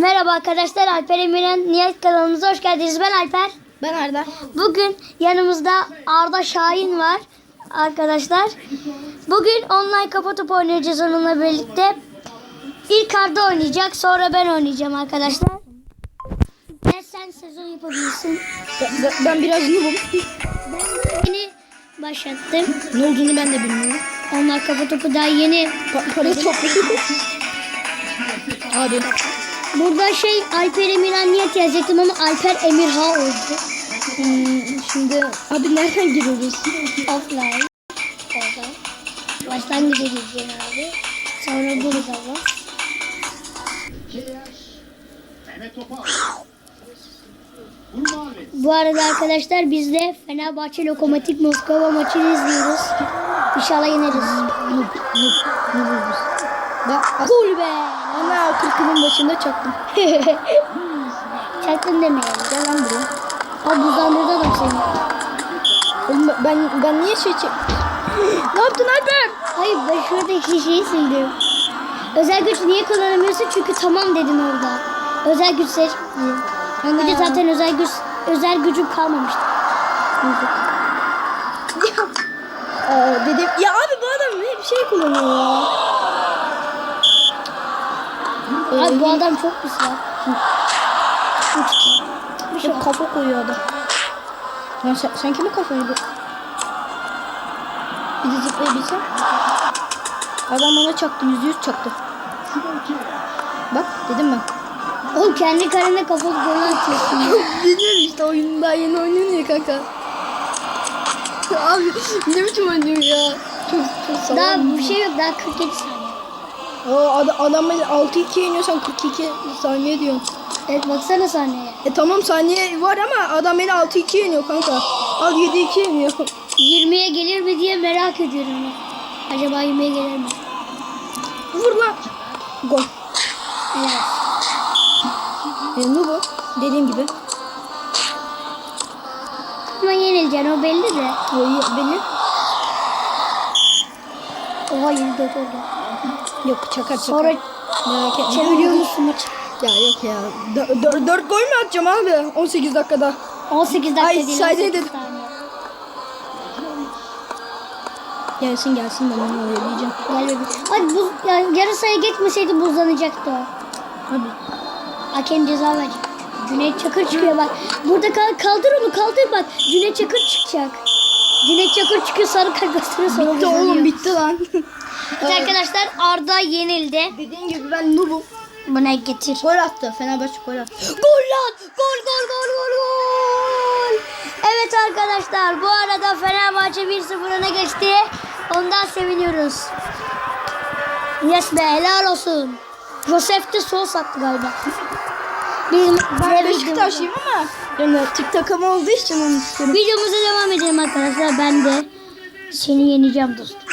Merhaba arkadaşlar Alper Emir'in Niyet kanalımıza hoş geldiniz. Ben Alper. Ben Arda. Bugün yanımızda Arda Şahin var arkadaşlar. Bugün online kafa topu oynayacağız onunla birlikte. İlk Arda oynayacak sonra ben oynayacağım arkadaşlar. Ben sen sezon yapabilirsin. Ben, ben- biraz noobum. Ben yeni başlattım. Ne olduğunu ben de bilmiyorum. Online kafa topu daha yeni. Pa- parayı topladım. Abi. Burada şey Alper Emirhan Niyet yazacaktım ama Alper Emirha oldu. Hmm, şimdi abi nereden giriyoruz? Offline. Orada. Başlangıca gideceğim abi. Sonra bunu da var. Bu arada arkadaşlar biz de Fenerbahçe Lokomotiv Moskova maçını izliyoruz. İnşallah yeneriz. Gol be! Ana 40'ın başında çaktım. Çaktın demeyelim. Gel lan buraya. Abi buzlandırdı adam seni. Oğlum ben- ben niye şey çek... ne yaptın Alper? Hayır ben şuradaki şeyi sildim. Özel güç niye kullanamıyorsun? Çünkü tamam dedin orada. Özel güç seç. Bir de zaten özel güç özel gücüm kalmamıştı. Aa, dedim ya abi bu adam hep şey kullanıyor ya. Abi bu adam çok pis ya. Bir şey kafa koyuyor adam. Lan sen, sen kime kafa yedin? Bir de zıplayabilsem. Adam bana çaktı, yüzde yüz çaktı. Bak dedim ben. Oğlum kendi kalene kafalı gol atıyorsun. Biliyorum işte oyunda yeni oynuyor ya kanka. Abi ne biçim oynuyor ya. Çok çok Daha bir şey yok daha 47 saniye. O adam, adam 6-2 yeniyorsan 42 saniye diyorsun. Evet baksana sahneye. E tamam saniye var ama adam beni 6-2 yeniyor kanka. Al 7-2 yeniyor. 20'ye gelir mi diye merak ediyorum ben. Acaba 20'ye gelir mi? Vur lan. Gol. Evet. E, ne bu? Dediğim gibi. Ama yenileceksin o belli de. Belli. Oha 24 oldu. Yok çakar çakar. Sonra Merak etme. çeviriyor musun maçı? Ya yok ya. 4 gol mü atacağım abi 18 dakikada? 18 dakika Ay, değil sadece 18 dedim. saniye. Gelsin gelsin ben onu oyalayacağım. Gel bebeğim. Hadi buz, yani yarı sayı geçmeseydi buzlanacaktı o. Abi. Hakem ceza verecek. Cüneyt Çakır çıkıyor bak. Burada kal kaldır onu kaldır bak. Cüneyt Çakır çıkacak. Cüneyt Çakır çıkıyor sarı kart gösteriyor sonra Bitti oğlum bitti lan. Evet arkadaşlar Arda yenildi. Dediğin gibi ben noobum. Buna getir. Gol attı. Fenerbahçe gol attı. Gol lan! Gol gol gol gol gol! Evet arkadaşlar bu arada Fenerbahçe 1-0 öne geçti. Ondan seviniyoruz. Yes be helal olsun. Josef de sol sattı galiba. Bizim Ben Beşiktaşlıyım ama. Yani TikTok'um olduğu için onu istiyorum. Videomuza devam edelim arkadaşlar. Ben de seni yeneceğim dostum.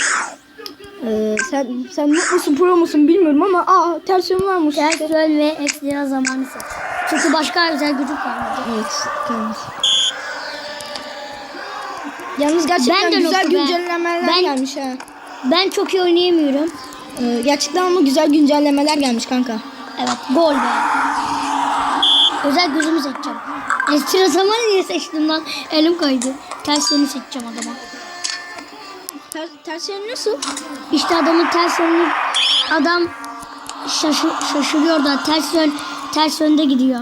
Ee, sen sen musun pro musun bilmiyorum ama aa ters yön varmış. Ters yön ve ekstra zamanı seç. Çünkü başka özel gücüm kalmadı. Evet. Tamam. Yalnız gerçekten Ben güzel güncellemeler Ben- gelmiş ha. Ben çok iyi oynayamıyorum. Ee, gerçekten ama güzel güncellemeler gelmiş kanka. Evet gol be. Özel gözümü seçeceğim. Ekstra zamanı niye seçtim lan? Elim kaydı. Ters yönü seçeceğim adama. Ters, ters yön nasıl? İşte adamın ters yönü adam şaşı, şaşırıyor da ters yön ters yönde gidiyor.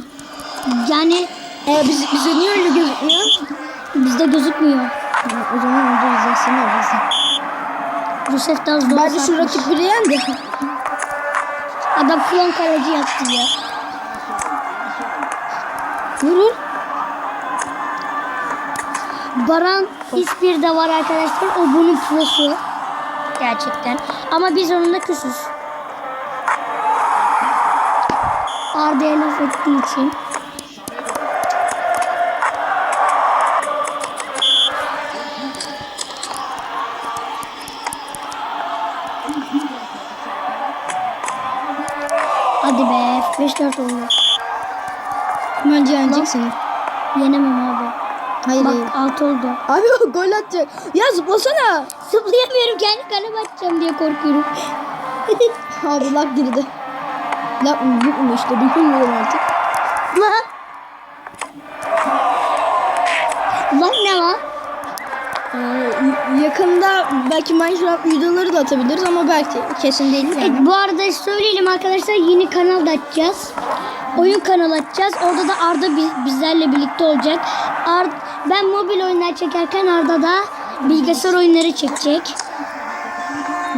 Yani Ee, biz, bize niye öyle gözükmüyor? bizde gözükmüyor. O zaman önce izlesin lazım. Yusuf da zor Bence şu rakip biri yendi. Adam klon kaleci yaptı ya. Vurur. Baran İspir de var arkadaşlar. O bunun prosu. Gerçekten. Ama biz onunla küsüz. Arda'ya laf ettiği için. Hadi be. 5-4 oldu. Bence yenecek seni. Yenemem. Hayır. Bak 6 oldu. Abi o gol atacak. Ya zıplasana. Zıplayamıyorum kendi kaleme atacağım diye korkuyorum. Abi lag girdi. La bu mu işte bilmiyorum artık. Lan. Lan ne var? Ee, yakında belki Minecraft videoları da atabiliriz ama belki kesin değil yani. Evet, bu arada söyleyelim arkadaşlar yeni kanal da açacağız. Oyun kanalı açacağız. Orada da Arda bi- bizlerle birlikte olacak. Ar ben mobil oyunlar çekerken Arda da bilgisayar oyunları çekecek.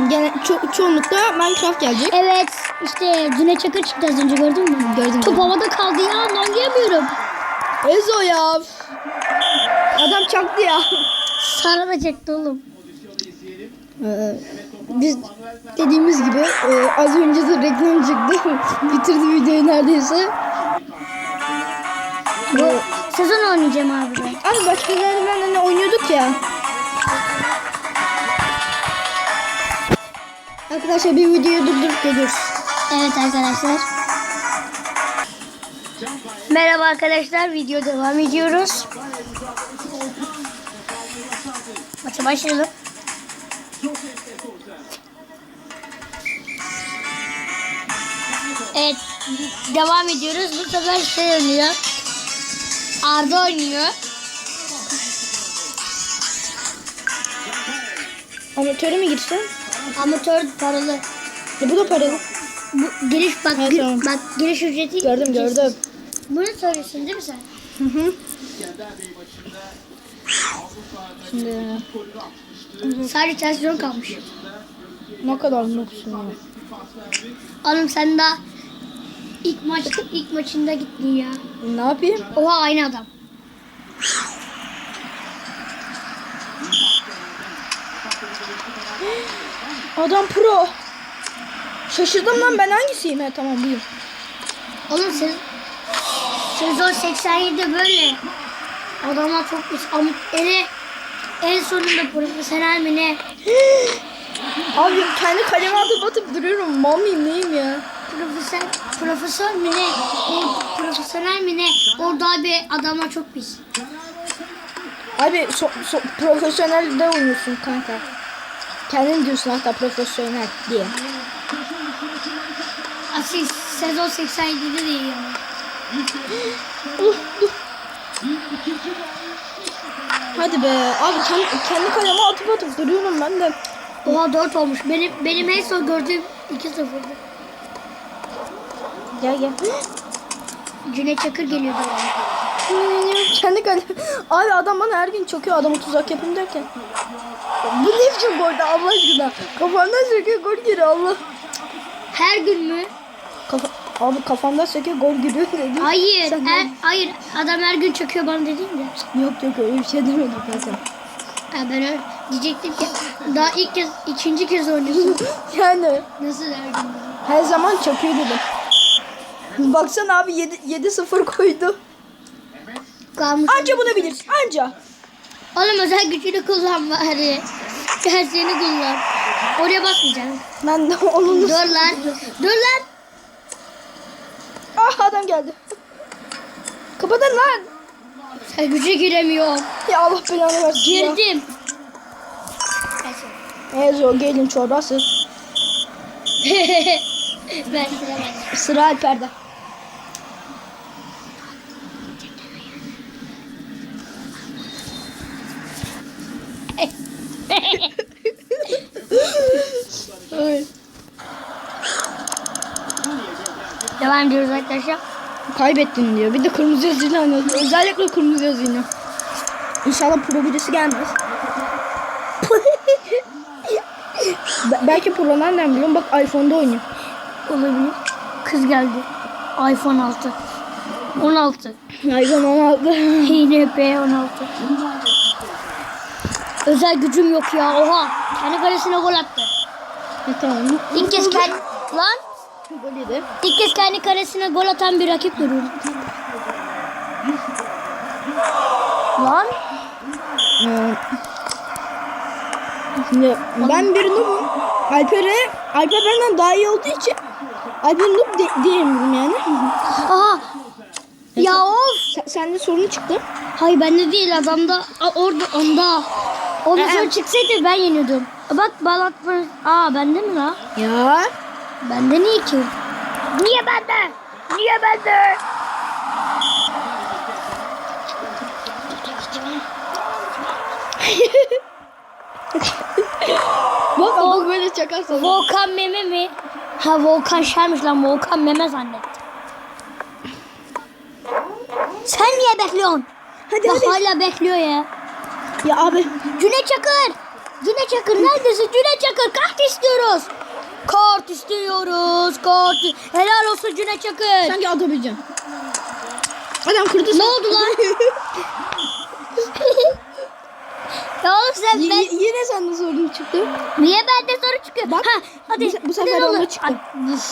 Gene ço- çoğunlukla Minecraft gelecek. Evet işte Düne Çakır çıktı az önce gördün mü? Gördüm, Top havada kaldı ya oynayamıyorum. Ezo ya. Adam çaktı ya. Çekti oğlum. Ee, biz dediğimiz gibi e, az önce de reklam çıktı. Bitirdi videoyu neredeyse. Bu sezon oynayacağım abi ben. Abi başka yerlerden hani oynuyorduk ya. Arkadaşlar bir videoyu durdurup geliyoruz. Evet arkadaşlar. Merhaba arkadaşlar. Video devam ediyoruz. Maça başlayalım. Evet. Devam ediyoruz. Bu sefer şey oynuyor. Arda oynuyor. Amatöre mi girsem? Amatör paralı. E, bu da paralı. Bu giriş bak Evet, gir- tamam. bak giriş ücreti. Gördüm gördüm. Bunu söylüyorsun değil mi sen? Hı hı. Şimdi Sadece televizyon kalmış. ne kadar noksun ya. Oğlum sen daha ilk maç ilk maçında gittin ya. Ne yapayım? Oha aynı adam. Adam pro. Şaşırdım lan ben hangisiyim? He tamam buyur. Oğlum sen sezon 87'de böyle. Adamlar çok pis. Ama ele en sonunda profesyonel mi ne? Abi kendi kaleme atıp atıp duruyorum. Mıyım neyim ya? Profesör, profesör mi ne? E, profesyonel mi ne? Orada abi adamlar çok pis. Abi so, so, profesyonel de oynuyorsun kanka. Kendin diyorsun hatta profesyonel diye. Asil sezon 87'de değil yani. Hadi be abi kendi, kendi kaleme atıp atıp duruyorum ben de. Oha 4 olmuş. Benim benim en son gördüğüm 2-0'dı. Gel gel. Cüneyt Çakır geliyordu. kendi kaleme. Abi adam bana her gün çöküyor adamı tuzak yapayım derken. Bu ne biçim goldü Allah aşkına. Kafamdan söküyor gol giriyor Allah. Her gün mü? Abi kafamdan söküyor gol giriyor dedi. Hayır. Sen her, hayır. Adam her gün çöküyor bana dedin de. Yok yok öyle bir şey demedim zaten. Ha, ben öyle diyecektim ki daha ilk kez ikinci kez oynuyorsun. Yani Nasıl her gün? her zaman çöküyor dedim. Baksana abi 7 7-0 koydu. Kalmış. Anca bunu bilir. Anca. Oğlum özel gücünü kullan bari. Gerçeğini kullan. Oraya basmayacaksın. Ben de onun Dur lan. Dur lan. Ah adam geldi. Kapatın lan. Sen güce giremiyorum. Ya Allah belanı versin ya. Girdim. Ezo gelin çorbası. ben sıra. Sıra Alper'de. Ay. Devam ediyoruz arkadaşlar. Kaybettin diyor. Bir de kırmızı yazıyla oynuyoruz. Özellikle kırmızı yazıyla. İnşallah pro birisi gelmez. Be- belki pro nereden biliyorum. Bak iPhone'da oynuyor. Olabilir. Kız geldi. iPhone 6. 16. iPhone 16. HNP 16. Özel gücüm yok ya. Oha. Kendi kalesine gol attı. e, tamam. İlk kez kendi... Lan. Yedi. İlk kez kendi kalesine gol atan bir rakip görüyorum. Lan. Ee, Şimdi ben bir noobum. Alper'e Alper benden daha iyi olduğu için Alper noob de, diyemiyorum yani. Aha. Ya of. Sen, sende sorun çıktı. Hayır bende değil adamda. Aa, orada onda. O bir Ee, sorun çıksaydı ben yeniyordum. Bak bağlantı. Aa bende mi la? Ya. Bende niye ki? Niye bende? Niye bende? Bak bak böyle çakarsan. Volkan meme mi? Ha Volkan şeymiş lan Volkan meme zannettim. Sen niye bekliyorsun? Hadi Bak hadi. hala bekliyor ya. Ya abi. Cüneyt Çakır. Cüneyt Çakır neredesin? Cüneyt Çakır kart istiyoruz. Kart istiyoruz. Kart. Helal olsun Cüneyt Çakır. Sanki atabileceğim. Adam kırdı. Ne oldu lan? ya oğlum sen ben... y- yine sende sorun çıktı. Niye bende soru çıkıyor? Bak, ha, hadi, bu bu sefer onda çıktı. Üf.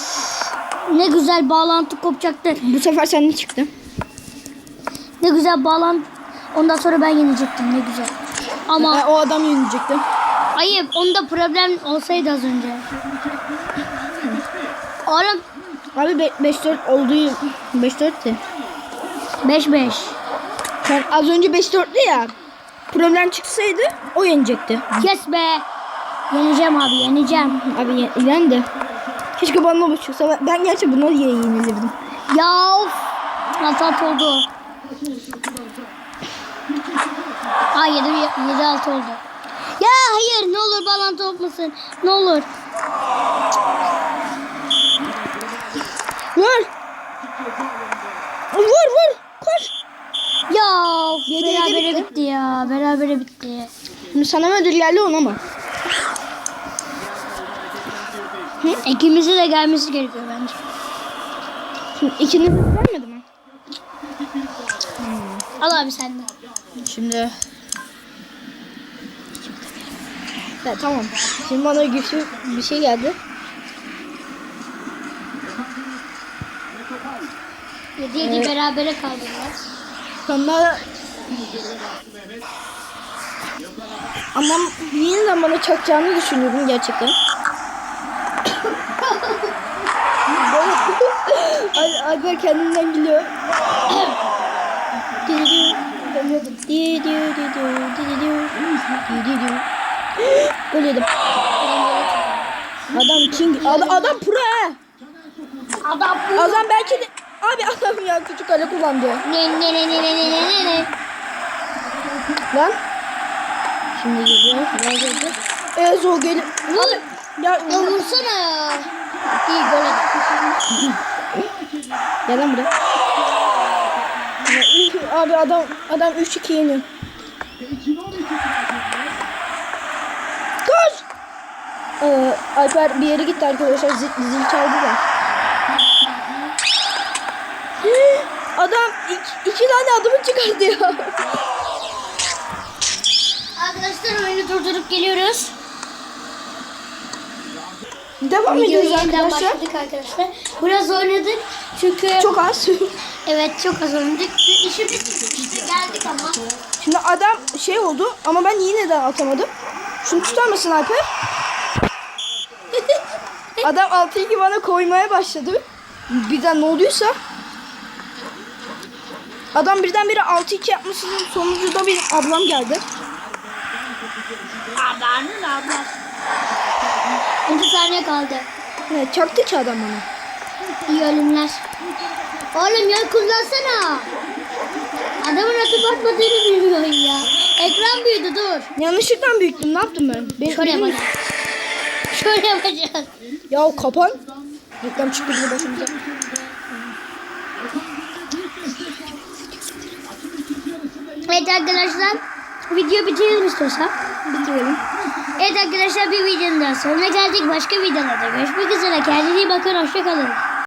Ne güzel bağlantı kopacaktı. Bu sefer sende çıktı. Ne güzel bağlantı. Ondan sonra ben yenecektim ne güzel. Ama Ha, o adam yenecekti. ayıp onda problem olsaydı az önce. Oğlum Abi 5-4 olduğu 5-4'tü. 5-5. Sen az önce 5-4'tü ya. Problem çıksaydı o yenecekti. Yes be. Yeneceğim abi yeneceğim. Abi ye- yendi. Keşke bana bu çıksa. Ben, ben gerçi buna ye yenilirdim. Ya of. Alt oldu. Aa 7 7 6 oldu. Ya hayır ne olur bağlantı olmasın. Ne olur. Vur. Vur vur. Koş. Ya Yedi, berabere bitti. bitti ya. Berabere bitti. Şimdi sana mı ödül geldi ona mı? İkimize de gelmesi gerekiyor bence. Şimdi ikiniz de vermedi mi? Al abi sen de. Şimdi. Evet tamam. Şimdi bana güçlü bir şey geldi. 7 7 evet. berabere kaldılar. Sonra ama yine de bana çakacağını düşünüyorum gerçekten. Al Alper kendinden gülüyor. Gol. Adam king. Adam, adam pro. Adam pro. Adam belki de Abi adam ya küçük kale kullandı. Ne ne ne ne ne ne ne ne. Lan. Şimdi geliyor. Ne geldi? Ee zor gelip. Vur. Ya, ya vursana. İyi gol Gel lan buraya. Abi adam adam 3-2 yeniyor. Koş. Ee, Alper bir yere gitti arkadaşlar. Zil, zil çaldı da. Adam iki, iki tane adımı çıkardı ya. Arkadaşlar oyunu durdurup geliyoruz. Devam Videoya ediyoruz yeniden arkadaşlar. başladık arkadaşlar. Biraz oynadık çünkü Çok az. evet çok az oynadık. Bitmişti. Geldik ama. Şimdi adam şey oldu ama ben yine de atamadım. Şunu tutar mısın Alper? adam 6-2 bana koymaya başladı. Birden ne olduysa. Adam birdenbire 6-2 yapmasının sonucu da benim ablam geldi. Ablanın ablası. 10 saniye kaldı. Evet, çaktı ki adam bana. İyi ölümler. Oğlum ya kullansana. Adamın atıp atmadığını bilmiyorsun ya. Ekran büyüdü dur. Yanlışlıkla büyüktüm. Ne yaptım ben? Benim, Şöyle yapacağız. Şöyle yapacağız. Ya kapan. Reklam çıktı bir başımıza. Evet arkadaşlar. Video bitirelim istiyorsan. Bitirelim. Evet arkadaşlar bir videonun daha sonuna geldik. Başka videolarda görüşmek üzere. Kendinize iyi bakın. Hoşçakalın.